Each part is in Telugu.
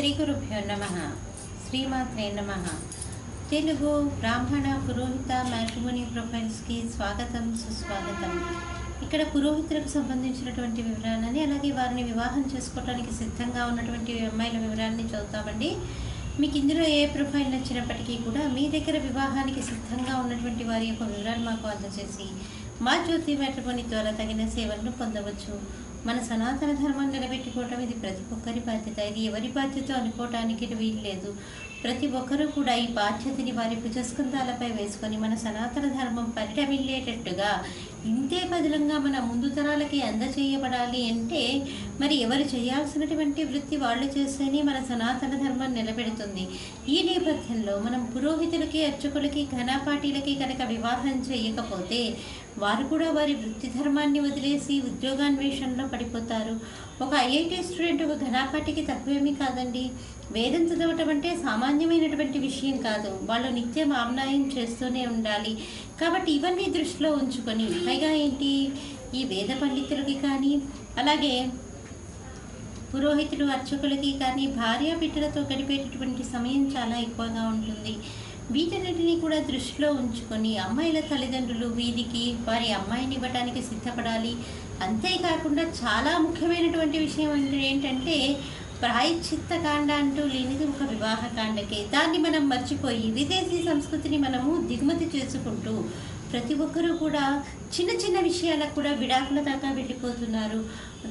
శ్రీ గురుభ్యో నమ. శ్రీమాత్రే నమ. తెలుగు బ్రాహ్మణ పురోహిత మ్యాట్రిమోని ప్రొఫైల్స్కి స్వాగతం సుస్వాగతం. ఇక్కడ పురోహితులకు సంబంధించినటువంటి వివరాలని అలాగే వారిని వివాహం చేసుకోవడానికి సిద్ధంగా ఉన్నటువంటి అమ్మాయిల వివరాలని చదువుతామండి. మీకు ఇందులో ఏ ప్రొఫైల్ నచ్చినప్పటికీ కూడా మీ దగ్గర వివాహానికి సిద్ధంగా ఉన్నటువంటి వారి యొక్క వివరాలు మాకు అందజేసి మా జ్యోతి మ్యాట్రిమోని ద్వారా తగిన సేవలను పొందవచ్చు. మన సనాతన ధర్మం నిలబెట్టుకోవటం ఇది ప్రతి ఒక్కరి బాధ్యత. ఇది ఎవరి బాధ్యత అనుకోవటానికి వీలు లేదు ప్రతి ఒక్కరూ కూడా ఈ బాధ్యతని వారి భుజస్కంధాలపై వేసుకొని మన సనాతన ధర్మం పరిటమిల్లేటట్టుగా ఇంతే బదులంగా మన ముందు తరాలకి అందజేయబడాలి అంటే మరి ఎవరు చేయాల్సినటువంటి వృత్తి వాళ్ళు చేస్తేనే మన సనాతన ధర్మం నిలబెడుతుంది. ఈ నేపథ్యంలో మనం పురోహితులకి అర్చకులకి ఘనపాటీలకి కనుక వివాహం చేయకపోతే వారు కూడా వారి వృత్తి ధర్మాన్ని వదిలేసి ఉద్యోగాన్వేషణలో పడిపోతారు. ఒక ఐఐటి స్టూడెంట్ ఒక ఘనాపాటికి తక్కువేమీ కాదండి. వేదం చదవటం అంటే సామాన్యమైనటువంటి విషయం కాదు. వాళ్ళు నిత్యం ఆమ్నాయం చేస్తూనే ఉండాలి. కాబట్టి ఇవన్నీ దృష్టిలో ఉంచుకొని పైగా ఏంటి? ఈ వేద పండితులకి కానీ అలాగే పురోహితులు అర్చకులకి కానీ భార్య బిడ్డలతో గడిపేటటువంటి సమయం చాలా ఎక్కువగా ఉంటుంది. వీటన్నిటిని కూడా దృష్టిలో ఉంచుకొని అమ్మాయిల తల్లిదండ్రులు వీధికి వారి అమ్మాయిని ఇవ్వడానికి సిద్ధపడాలి. అంతేకాకుండా చాలా ముఖ్యమైనటువంటి విషయం అంటే ఏంటంటే ప్రాయశ్చిత్త కాండ అంటూ లేనిది ఒక వివాహకాండకే. దాన్ని మనం మర్చిపోయి విదేశీ సంస్కృతిని మనము దిగుమతి చేసుకుంటూ ప్రతి ఒక్కరూ కూడా చిన్న చిన్న విషయాలకు కూడా విడాకుల దాకా వెళ్ళిపోతున్నారు.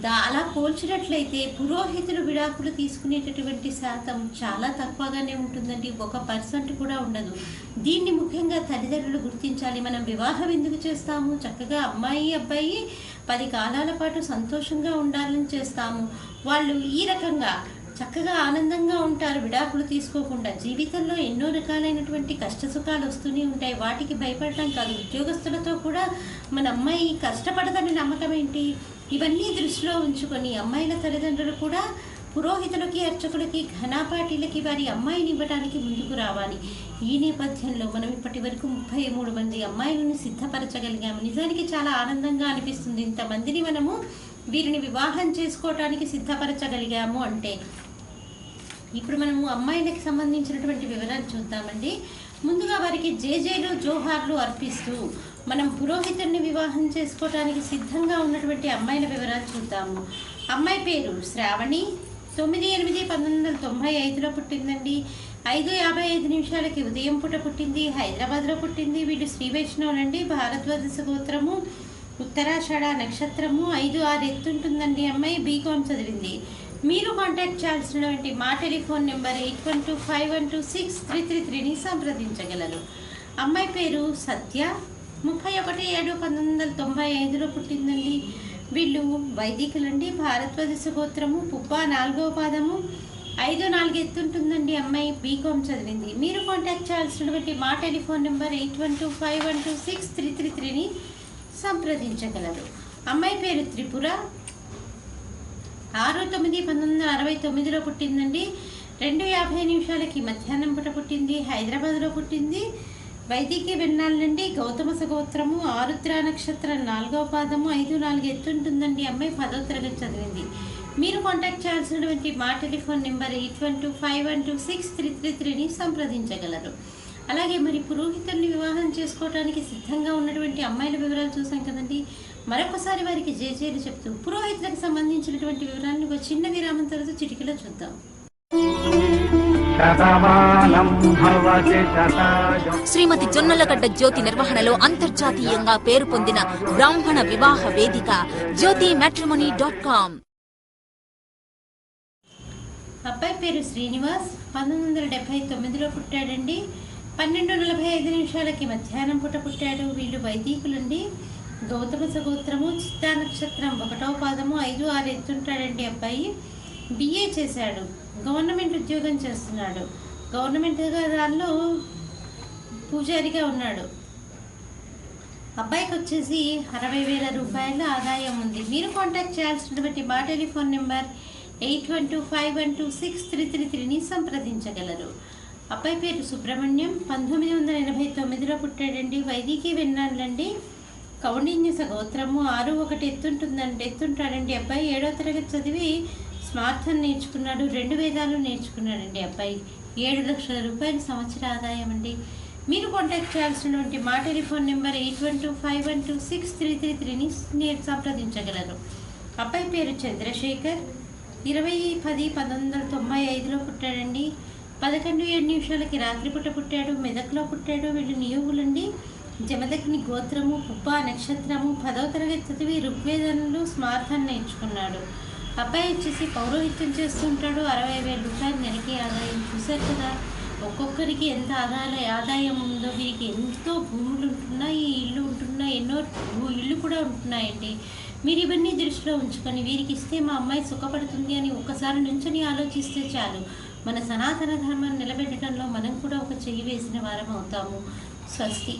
దా అలా పోల్చినట్లయితే పురోహితులు విడాకులు తీసుకునేటటువంటి శాతం చాలా తక్కువగానే ఉంటుందండి. ఒక పర్సెంట్ కూడా ఉండదు. దీన్ని ముఖ్యంగా తల్లిదండ్రులు గుర్తించాలి. మనం వివాహం ఎందుకు చేస్తాము? చక్కగా అమ్మాయి అబ్బాయి పది కాలాల పాటు సంతోషంగా ఉండాలని చేస్తాము. వాళ్ళు ఈ రకంగా చక్కగా ఆనందంగా ఉంటారు. విడాకులు తీసుకోకుండా జీవితంలో ఎన్నో రకాలైనటువంటి కష్ట సుఖాలు వస్తూనే ఉంటాయి. వాటికి భయపడటం కాదు. ఉద్యోగస్తులతో కూడా మన అమ్మాయి కష్టపడదని నమ్మకం ఏంటి? ఇవన్నీ దృష్టిలో ఉంచుకొని అమ్మాయిల తల్లిదండ్రులు కూడా పురోహితులకి అర్చకులకి ఘనాపాటీలకి వారి అమ్మాయిని ఇవ్వడానికి ముందుకు రావాలి. ఈ నేపథ్యంలో మనం ఇప్పటి వరకు ముప్పై మూడు మంది అమ్మాయిలను సిద్ధపరచగలిగాము. నిజానికి చాలా ఆనందంగా అనిపిస్తుంది. ఇంతమందిని మనము వీరిని వివాహం చేసుకోవటానికి సిద్ధపరచగలిగాము అంటే ఇప్పుడు మనము అమ్మాయిలకు సంబంధించినటువంటి వివరాలు చూద్దామండి. ముందుగా వారికి జేజేలు జోహార్లు అర్పిస్తూ మనం పురోహితుడిని వివాహం చేసుకోవడానికి సిద్ధంగా ఉన్నటువంటి అమ్మాయిల వివరాలు చూద్దాము. అమ్మాయి పేరు శ్రావణి. తొమ్మిది ఎనిమిది పంతొమ్మిది వందల తొంభై ఐదులో పుట్టిందండి. ఐదు యాభై ఐదు నిమిషాలకి ఉదయం పూట పుట్టింది. హైదరాబాద్లో పుట్టింది. వీళ్ళు శ్రీ వైష్ణవులండి. భారద్వాజ గోత్రము ఉత్తరాషాఢ నక్షత్రము. ఐదు ఆరు ఎత్తుంటుందండి అమ్మాయి. బీకామ్ చదివింది. మీరు కాంటాక్ట్ చేయాల్సినటువంటి మా telephone number eight one two five one two six three three త్రీని సంప్రదించగలరు. అమ్మాయి పేరు సత్య. ముప్పై ఒకటి ఏడు పంతొమ్మిది వందల తొంభై ఐదులో పుట్టిందండి. వీళ్ళు వైదికులండి. భారద్వాజ గోత్రము. పుప్ప నాలుగో పాదము. ఐదు నాలుగు ఎత్తుంటుందండి అమ్మాయి. బీకామ్ చదివింది. మీరు కాంటాక్ట్ చేయాల్సినటువంటి మా telephone number eight one two five one two six three three త్రీని సంప్రదించగలరు. అమ్మాయి పేరు త్రిపుర. ఆరు తొమ్మిది పంతొమ్మిది వందల అరవై తొమ్మిదిలో పుట్టిందండి. రెండు యాభై నిమిషాలకి మధ్యాహ్నం పూట పుట్టింది హైదరాబాద్లో పుట్టింది. వైదికి వెన్నాళ్ళ నుండి గౌతమ సగోత్రము ఆరుద్ర నక్షత్రం నాలుగవ పాదము ఐదు నాలుగు ఎత్తుంటుందండి అమ్మాయి పదో తరగతి చదివింది. మీరు కాంటాక్ట్ చేయాల్సినటువంటి మా telephone number eight one two five one two six three three త్రీని సంప్రదించగలరు. అలాగే మరి పురోహితుల్ని వివాహం చేసుకోవడానికి సిద్ధంగా ఉన్నటువంటి అమ్మాయిల వివరాలు చూసాం కదండి. మరొకసారి వారికి జేజేలు చెప్తూ పురోహితులకు సంబంధించినటువంటి వివరాలను ఒక చిన్న విరామం తర్వాత చిటికలో చూద్దాం. శ్రీమతి జొన్నలగడ్డ జ్యోతి నిర్వహణలో అంతర్జాతీయంగా పేరు పొందిన బ్రాహ్మణ వివాహ వేదిక జ్యోతి మ్యాట్రిమోనీ డాట్ కామ్ అబ్బాయి పేరు శ్రీనివాస్ పంతొమ్మిది వందల డెబ్బై తొమ్మిదిలో పుట్టాడండి. పన్నెండు నలభై ఐదు నిమిషాలకి మధ్యాహ్నం పూట పుట్టాడు. వీళ్ళు వైదికులండి. గౌతమ సగోత్రము చిత్తా నక్షత్రం ఒకటో పాదము ఐదు ఆరు ఎత్తుంటాడండి అబ్బాయి. బిఏ చేశాడు. గవర్నమెంట్ ఉద్యోగం చేస్తున్నాడు. గవర్నమెంట్ దానిలో పూజారిగా ఉన్నాడు. అబ్బాయికి వచ్చేసి అరవై వేల రూపాయల ఆదాయం ఉంది. మీరు కాంటాక్ట్ చేయాల్సినటువంటి మా telephone number eight one two five one two six three three త్రీని సంప్రదించగలరు. అబ్బాయి పేరు సుబ్రహ్మణ్యం. పంతొమ్మిది వందల ఎనభై తొమ్మిదిలో పుట్టాడండి. వైదికి విన్నానులండి. కౌండిన్య గోత్రము ఆరు ఒకటి ఎత్తుంటుందండి. ఎత్తుంటాడండి. అబ్బాయి ఏడో తరగతి చదివి స్మార్థం నేర్చుకున్నాడు. రెండు వేదాలు నేర్చుకున్నాడండి అబ్బాయి. ఏడు లక్షల రూపాయల సంవత్సర ఆదాయం అండి. మీరు కాంటాక్ట్ చేయాల్సినటువంటి మా telephone number eight one two five one two six three three త్రీని నేను సంప్రదించగలరు అబ్బాయి పేరు చంద్రశేఖర్. ఇరవై పది పంతొమ్మిది వందల తొంభై ఐదులో పుట్టాడండి. పదకొండు ఏడు నిమిషాలకి రాత్రిపూట పుట్టాడు. మెదక్లో పుట్టాడు. వీళ్ళు నియోగులండి. జమదగ్ని గోత్రము పుబ్బ నక్షత్రము పదవ తరగతి చదివి ఋగ్వేదనలు స్మార్థాన్ని నేర్చుకున్నాడు. అబ్బాయి వచ్చేసి పౌరోహిత్యం చేస్తుంటాడు. అరవై వేల రూపాయలు నెలకి ఆదాయం చూశారు కదా. ఒక్కొక్కరికి ఎంత ఆదాయ ఆదాయం ఉందో వీరికి ఎంతో భూములు ఉంటున్నాయి ఇల్లు ఉంటున్నాయి ఎన్నో భూ- ఇల్లు కూడా ఉంటున్నాయండి. మీరు ఇవన్నీ దృష్టిలో ఉంచుకొని వీరికి ఇస్తే మా అమ్మాయి సుఖపడుతుంది అని ఒక్కసారి నుంచొని ఆలోచిస్తే చాలు. మన సనాతన ధర్మాన్ని నిలబెట్టడంలో మనం కూడా ఒక చెయ్యి వేసిన వారం అవుతాము. స్వస్తి.